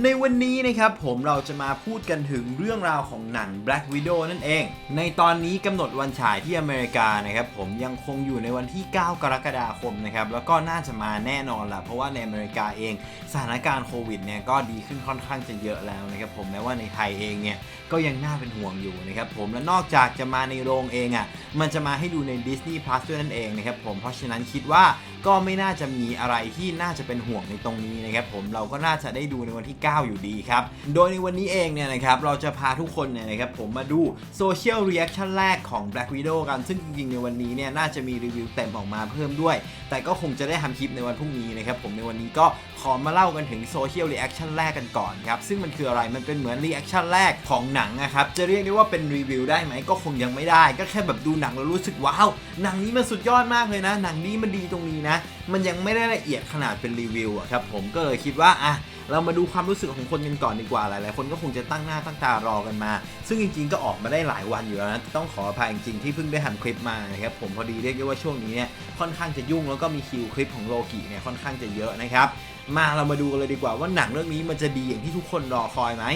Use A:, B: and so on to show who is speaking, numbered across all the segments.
A: ในวันนี้นะครับผมเราจะมาพูดกันถึงเรื่องราวของหนัง Black Widow นั่นเอง ในตอนนี้กำหนดวันฉายที่อเมริกานะครับผมยังคงอยู่ในวันที่ 9 กรกฎาคมนะครับแล้วก็น่าจะมาแน่นอนละเพราะว่าในอเมริกาเองสถานการณ์โควิดเนี่ยก็ดีขึ้นค่อนข้างจะเยอะแล้วนะครับผมแม้ว่าในไทยเองเนี่ยก็ยังน่าเป็นห่วงอยู่นะครับผมและนอกจากจะมาในโรงเองอะ่ะมันจะมาให้ดูใน Disney Plus ด้วยนั่นเองนะครับผมเพราะฉะนั้นคิดว่าก็ไม่น่าจะมีอะไรที่น่าจะเป็นห่วงในตรงนี้นะครับผมเราก็น่าจะได้ดูในวันที่9 อยู่ดีครับ โดยในวันนี้เองเนี่ยนะครับเราจะพาทุกคนเนี่ยนะครับผมมาดูโซเชียลเรีแอคชั่นแรกของ Black Widow กัน ซึ่งจริงๆในวันนี้เนี่ยน่าจะมีรีวิวเต็มออกมาเพิ่มด้วย แต่ก็คงจะได้ทำคลิปในวันพรุ่งนี้นะครับผมในวันนี้ก็ ขอมาเล่ากันถึงโซเชียลรีแอคชั่นแรกกันก่อนครับ ซึ่งมันคืออะไรมันเป็นเหมือนรีแอคชั่นแรกของหนังนะครับ จะเรียกได้ว่าเป็นรีวิวได้ไหมก็คงยังไม่ได้ ก็แค่แบบดูหนังแล้วรู้สึกว้าว หนังนี้มันสุดยอดมากเลยนะ หนังนี้มันดีตรงนี้นะ มันยังไม่ได้ละเอียดขนาดเป็นรีวิวอะครับผมก็เลยคิดว่าอะเรามาดูความรู้สึกของคนกันก่อนดีกว่าหลาย ๆ คนก็คงจะตั้งหน้าตั้งตารอกันมา ซึ่งจริง ๆ ก็ออกมาได้หลายวันอยู่แล้วนะต้องขออภัยจริง ๆ ที่เพิ่งได้ทำคลิปมานะครับผมพอดีเรียกได้ว่าช่วงนี้เนี่ยค่อนข้างจะยุ่งแล้วก็มีคิวคลิปของโลกิเนี่ยค่อนข้างจะเยอะนะครับ มาเรามาดูกันเลยดีกว่าว่าหนังเรื่องนี้มันจะดีอย่างที่ทุกคนรอคอยไหม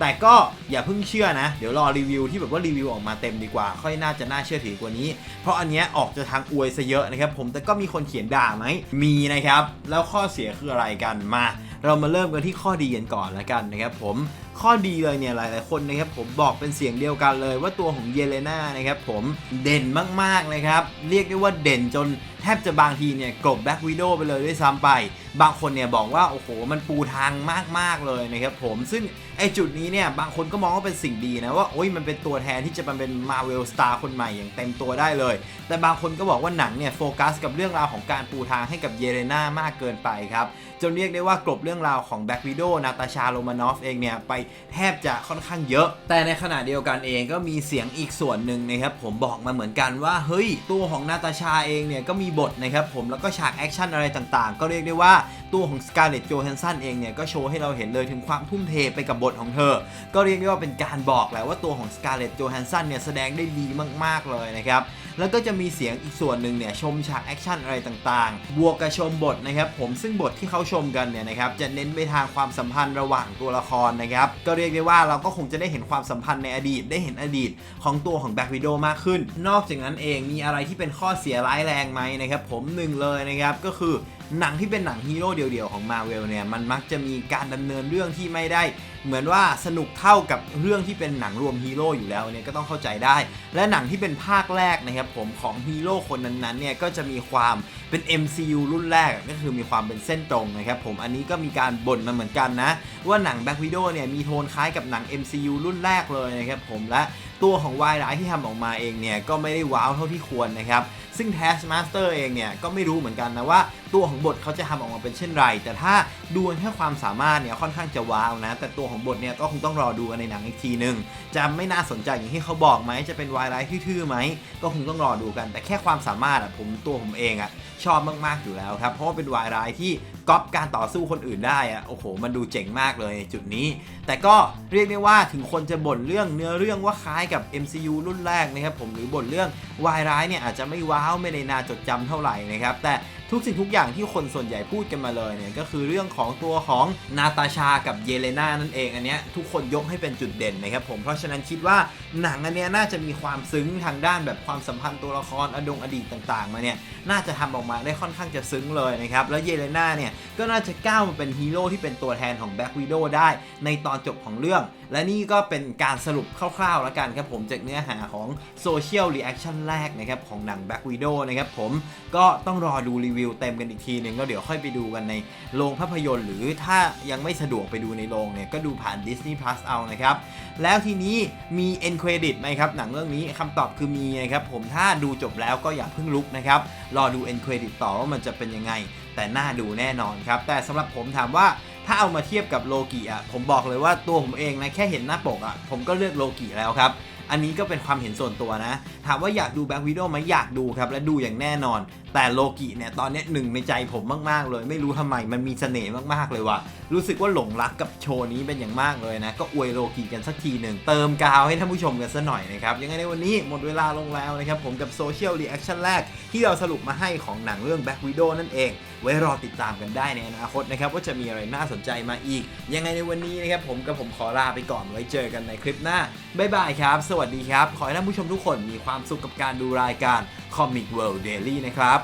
A: แต่ก็อย่าเพิ่งเชื่อนะ เดี๋ยวรอรีวิวที่แบบว่ารีวิวออกมาเต็มดีกว่า ค่อยน่าจะน่าเชื่อถือกว่านี้ เพราะอันเนี้ยออกจะทางอวยซะเยอะนะครับผมแต่ก็มีคนเขียนด่าไหมมีนะครับ แล้วข้อเสียคืออะไรกันมา เรามาเริ่มกันที่ข้อดีกันก่อนละกันนะครับผม ข้อดีเลยเนี่ยหลายๆคนนะครับผมบอกเป็นเสียงเดียวกันเลย ว่าตัวของเยเลนานะครับผมเด่นมากๆนะครับเรียกได้ว่าเด่นจนแทบจะบางทีเนี่ยกลบแบ็กวิดโอไปเลยด้วยซ้ำไป บางคนเนี่ยบอกว่าโอ้โหมันปูทางมากๆเลยนะครับผมซึ่งไอจุดนี้เนี่ยบางคนก็มองว่าเป็นสิ่งดีนะว่าโอ้ยมันเป็นตัวแทนที่จะมาเป็นมาเวลสตาร์คนใหม่อย่างเต็มตัวได้เลย แต่บางคนก็บอกว่าหนังเนี่ยโฟกัสกับเรื่องราวของการปูทางให้กับเยเลนามากเกินไปครับจนเรียกได้ว่ากลบเรื่องราวของแบ็กวิดโอนาตาชาโรมานอฟเองเนี่ยไปแทบจะค่อนข้างเยอะ แต่ในขณะเดียวกันเองก็มีเสียงอีกส่วนหนึ่งนะครับผมบอกมาเหมือนกันว่าเฮ้ยตัวของนาตาชาเองเนี่ยก็มีบทนะครับผมแล้วก็ฉากแอคชั่นอะไรต่างๆ ก็เรียกได้ว่าตัวของสกาเลตโจแฮนสันเองเนี่ยก็โชว์ให้เราเห็นเลยถึงความทุ่มเทไปกับบทของเธอ ก็เรียกได้ว่าเป็นการบอกแหละว่าตัวของสกาเลตโจแฮนสันเนี่ยแสดงได้ดีมากๆเลยนะครับ แล้วก็จะมีเสียงอีกส่วนหนึ่งเนี่ยชมฉากแอคชั่นอะไรต่างๆ บวกกับชมบทนะครับผมซึ่งบทที่เขาชมกันเนี่ยนะครับจะเน้นไปทางความสัมพันธ์ระหว่างตัวละครนะครับก็เรียกได้ว่าเราก็คงจะได้เห็นความสัมพันธ์ในอดีตได้เห็นอดีตของตัวของแบ็กวิดโอมากขึ้น นอกจากนั้นเองมีอะไรที่เป็นข้อเสียร้ายแรงไหมนะครับผมหนึ่งเลยนะครับก็คือ หนังที่เป็นหนังฮีโร่เดี่ยวๆของมาเวลเนี่ยมันมักจะมีการดำเนินเรื่องที่ไม่ได้ เหมือนว่าสนุกเท่ากับเรื่องที่เป็นหนังรวมฮีโร่อยู่แล้วเนี่ยก็ต้องเข้าใจได้ และหนังที่เป็นภาคแรกนะครับผมของฮีโร่คนนั้นๆเนี่ยก็จะมีความเป็น MCU รุ่นแรกก็คือมีความเป็นเส้นตรงนะครับผมอันนี้ก็มีการบ่นมาเหมือนกันนะ ว่าหนัง Black Widow เนี่ยมีโทนคล้ายกับหนัง MCU รุ่นแรกเลยนะครับผมและตัวของวายร้ายที่ทำออกมาเองเนี่ยก็ไม่ได้ว้าวเท่าที่ควรนะครับซึ่ง Taskmaster เองเนี่ยก็ไม่รู้เหมือนกันนะว่าตัวของบทเขาจะทำออกมาเป็นเช่นไร แต่ถ้าดูแค่ความสามารถเนี่ยค่อนข้างจะว้าวนะ แต่ตัวของบทเนี่ยก็คงต้องรอดูกันในหนังอีกทีหนึ่งจะไม่น่าสนใจอย่างที่เขาบอกไหม จะเป็นวายร้ายทื่อๆไหม ก็คงต้องรอดูกัน แต่แค่ความสามารถอะผมตัวผมเองอะชอบมากๆอยู่แล้วครับ เพราะว่าเป็นวายร้ายที่ก๊อปการต่อสู้คนอื่นได้อะโอ้โห มันดูเจ๋งมากเลยในจุดนี้ แต่ก็เรียกได้ว่าถึงคนจะบ่นเรื่องเนื้อเรื่องว่าคล้ายกับ MCU รุ่นแรกนะครับผมหรือบ่นเรื่องวายร้ายเนี่ยอาจจะไม่ว้าวไม่ได้น่าจดจำเท่าไหร่นะครับแต่ ทุกสิ่งทุกอย่างที่คนส่วนใหญ่พูดกันมาเลยเนี่ยก็คือเรื่องของตัวของนาตาชากับเยเลนานั่นเองอันเนี้ยทุกคนยกให้เป็นจุดเด่นนะครับผมเพราะฉะนั้นคิดว่าหนังอันเนี้ยน่าจะมีความซึ้งทางด้านแบบความสัมพันธ์ตัวละครอดงอดีตต่างๆ มาเนี่ยน่าจะทำออกมาได้ค่อนข้างจะซึ้งเลยนะครับแล้วเยเลนาเนี่ยก็น่าจะก้าวมาเป็นฮีโร่ที่เป็นตัวแทนของแบ็กวิดโดได้ในตอนจบของเรื่อง และนี่ก็เป็นการสรุปคร่าวๆแล้วกันครับผมจากเนื้อหาของโซเชียลรีแอคชั่นแรกนะครับของหนัง Black Widow นะครับผมก็ต้องรอดูรีวิวเต็มกันอีกทีหนึ่งก็เดี๋ยวค่อยไปดูกันในโรงภาพยนตร์หรือถ้ายังไม่สะดวกไปดูในโรงเนี่ยก็ดูผ่าน Disney Plus เอานะครับ แล้วทีนี้มี end credit ไหมครับ หนังเรื่องนี้คำตอบคือมีนะครับผมถ้าดูจบแล้วก็อย่าเพิ่งลุกนะครับ รอดู end credit ต่อว่ามันจะเป็นยังไง แต่น่าดูแน่นอนครับ แต่สำหรับผมถามว่าถ้าเอามาเทียบกับโลกิอะผมบอกเลยว่าตัวผมเองนะแค่เห็นหน้าปกอะผมก็เลือกโลกิแล้วครับ อันนี้ก็เป็นความเห็นส่วนตัวนะ ถามว่าอยากดูแบ็กวิดโอไหมอยากดูครับ และดูอย่างแน่นอน แต่โลกิเนี่ยตอนนี้หนึ่งในใจผมมาก ๆ เลย ไม่รู้ทำไมมันมีเสน่ห์มากๆเลยว่ะรู้สึกว่าหลงรักกับโชว์นี้เป็นอย่างมากเลยนะ ก็อวยโลกิกันสักทีหนึ่งเติมกาวให้ท่านผู้ชมกันซะหน่อยนะครับยังไงในวันนี้หมดเวลาลงแล้วนะครับผมกับโซเชียลรีแอคชั่นแรกที่เราสรุปมาให้ของหนังเรื่อง Black Widow นั่นเอง ไว้รอติดตามกันได้ในอนาคตนะครับว่าจะมีอะไรน่าสนใจมาอีก ยังไงในวันนี้นะครับผมกับผมขอลาไปก่อนไว้เจอกันในคลิปหน้าบ๊ายบายครับสวัสดีครับ ขอให้ท่านผู้ชมทุกคนมีความสุขกับการดูรายการ Comic World Daily นะครับ